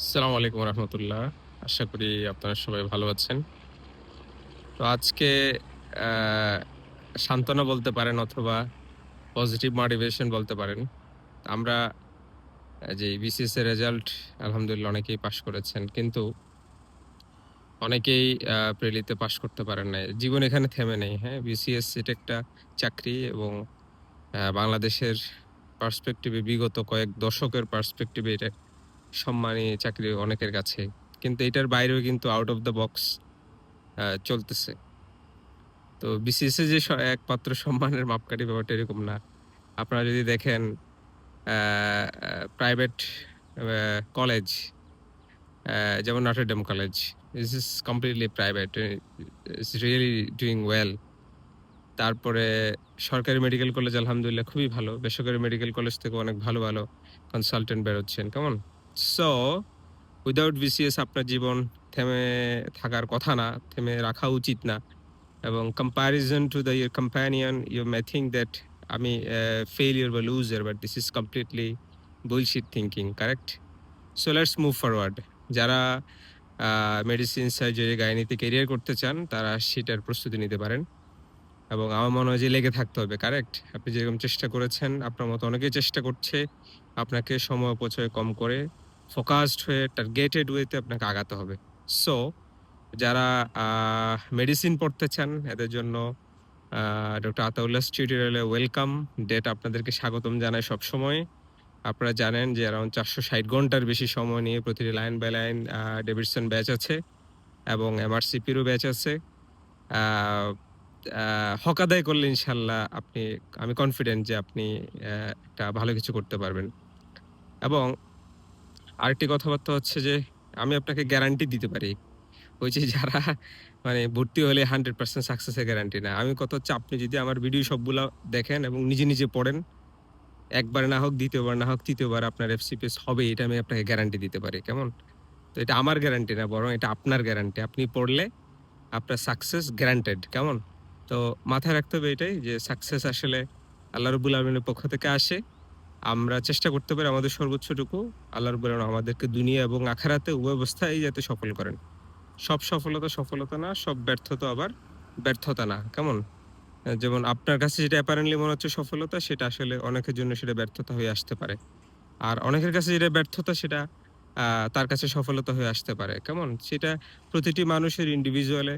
আসসালামু আলাইকুম রহমতুল্লাহ। আশা করি আপনারা সবাই ভালো আছেন। তো আজকে সান্ত্বনা বলতে পারেন অথবা পজিটিভ মোটিভেশন বলতে পারেন। আমরা যে বিসিএস এর রেজাল্ট আলহামদুলিল্লাহ অনেকেই পাশ করেছেন। কিন্তু অনেকেই প্রেলিতে পাশ করতে পারেন নাই। জীবন এখানে থেমে নেই হ্যাঁ? বিসিএস এটা একটা চাকরি এবং বাংলাদেশের পার্সপেক্টিভে বিগত কয়েক দশকের পার্সপেক্টিভে এটা সম্মানী চাকরি অনেকের কাছে, কিন্তু এটার বাইরেও কিন্তু আউট অফ দ্য বক্স চলতেছে। তো বিসিএস যে একমাত্র সম্মানের মাপকাঠি ব্যাপারটা এরকম না। আপনারা যদি দেখেন প্রাইভেট কলেজ যেমন Notre Dame college is is completely private it's really doing well তারপরে সরকারি মেডিকেল কলেজ আলহামদুলিল্লাহ, খুবই ভালো। বেসরকারি মেডিকেল কলেজ থেকে অনেক ভালো ভালো কনসালটেন্ট বেরোচ্ছেন, কেমন? সো উইদাউট বিসিএস আপনার জীবন থেমে থাকার কথা না, থেমে রাখা উচিত না। এবং comparison to the year companion you may think that আমি ফেলিয়ার বা loser but this is completely bullshit thinking correct so let's move forward যারা মেডিসিন সার্জারি গাইনিতে কেরিয়ার করতে চান, তারা সেটার প্রস্তুতি নিতে পারেন। এবং আমার মনে হয় যে লেগে থাকতে হবে কারেক্ট আপনি যেরকম চেষ্টা করেছেন, আপনার মতো অনেকেই চেষ্টা করছে, আপনাকে সময় অপচয় কম করে ফোকাসড হয়ে টার্গেটেড ওয়েতে আপনাকে আগাতে হবে। সো যারা মেডিসিন পড়তে চান এদের জন্য ডক্টর আতাউল্লাহ টিউটোরিয়ালে ওয়েলকাম ডেট আপনাদেরকে স্বাগতম জানাই সবসময়। আপনারা জানেন যে অ্যারাউন্ড চারশো ষাট ঘণ্টার বেশি সময় নিয়ে প্রতিটি line by line Davidson batch আছে এবং এমআরসিপিরও ব্যাচ আছে। আহ, আহ, হক আদায় করলে ইনশাল্লাহ আপনি আমি কনফিডেন্ট যে আপনি একটা ভালো কিছু করতে পারবেন। এবং আরেকটি কথাবার্তা হচ্ছে যে, আমি আপনাকে গ্যারান্টি দিতে পারি। ওই যে যারা মানে ভর্তি হলে হান্ড্রেড পার্সেন্ট সাকসেসের গ্যারান্টি না। আমি কথা হচ্ছে, আপনি যদি আমার ভিডিও সবগুলো দেখেন এবং নিজে নিজে পড়েন, একবার না হোক, দ্বিতীয়বার না হোক, তৃতীয়বার আপনার এফসিপিএস হবে, এটা আমি আপনাকে গ্যারান্টি দিতে পারি, কেমন? তো এটা আমার গ্যারান্টি না, বরং এটা আপনার গ্যারান্টি আপনি পড়লে আপনার সাকসেস গ্যারান্টেড কেমন? তো মাথায় রাখতে হবে এটাই যে সাকসেস আসলে আল্লাহ রবুল আলমিনের পক্ষ থেকে আসে। আমরা চেষ্টা করতে পারি আমাদের সর্বোচ্চটুকু, আল্লাহ রবুল আমাদেরকে দুনিয়া এবং আখারাতে উভয় যাতে সফল করেন। সব সফলতা সফলতা না, সব ব্যর্থতা আবার ব্যর্থতা না, কেমন? যেমন আপনার কাছে যেটা অ্যাপারেন্টলি মনে হচ্ছে সফলতা, সেটা আসলে অনেকের জন্য সেটা ব্যর্থতা হয়ে আসতে পারে। আর অনেকের কাছে যেটা ব্যর্থতা, সেটা তার কাছে সফলতা হয়ে আসতে পারে, কেমন? সেটা প্রতিটি মানুষের ইন্ডিভিজুয়ালে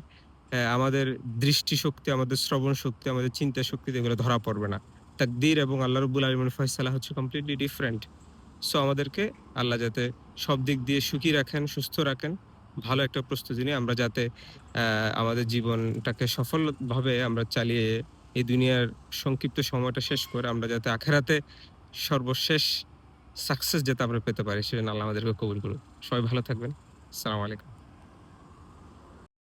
আমাদের দৃষ্টিশক্তি, আমাদের শ্রবণ শক্তি আমাদের চিন্তা শক্তি এগুলো ধরা পড়বে না। তাকদীর এবং আল্লাহ রব্বুল আলমের ফয়সালা হচ্ছে কমপ্লিটলি ডিফারেন্ট সো আমাদেরকে আল্লাহ যাতে সব দিক দিয়ে সুখী রাখেন, সুস্থ রাখেন, ভালো একটা প্রস্তুতি নিয়ে আমরা যাতে আমাদের জীবনটাকে সফলভাবে আমরা চালিয়ে এই দুনিয়ার সংক্ষিপ্ত সময়টা শেষ করে আমরা যাতে আখেরাতে সর্বশেষ সাকসেস যাতে আমরা পেতে পারি সেজন্য আল্লাহ আমাদেরকে কবুল করুন সবাই ভালো থাকবেন। আসসালামু আলাইকুম।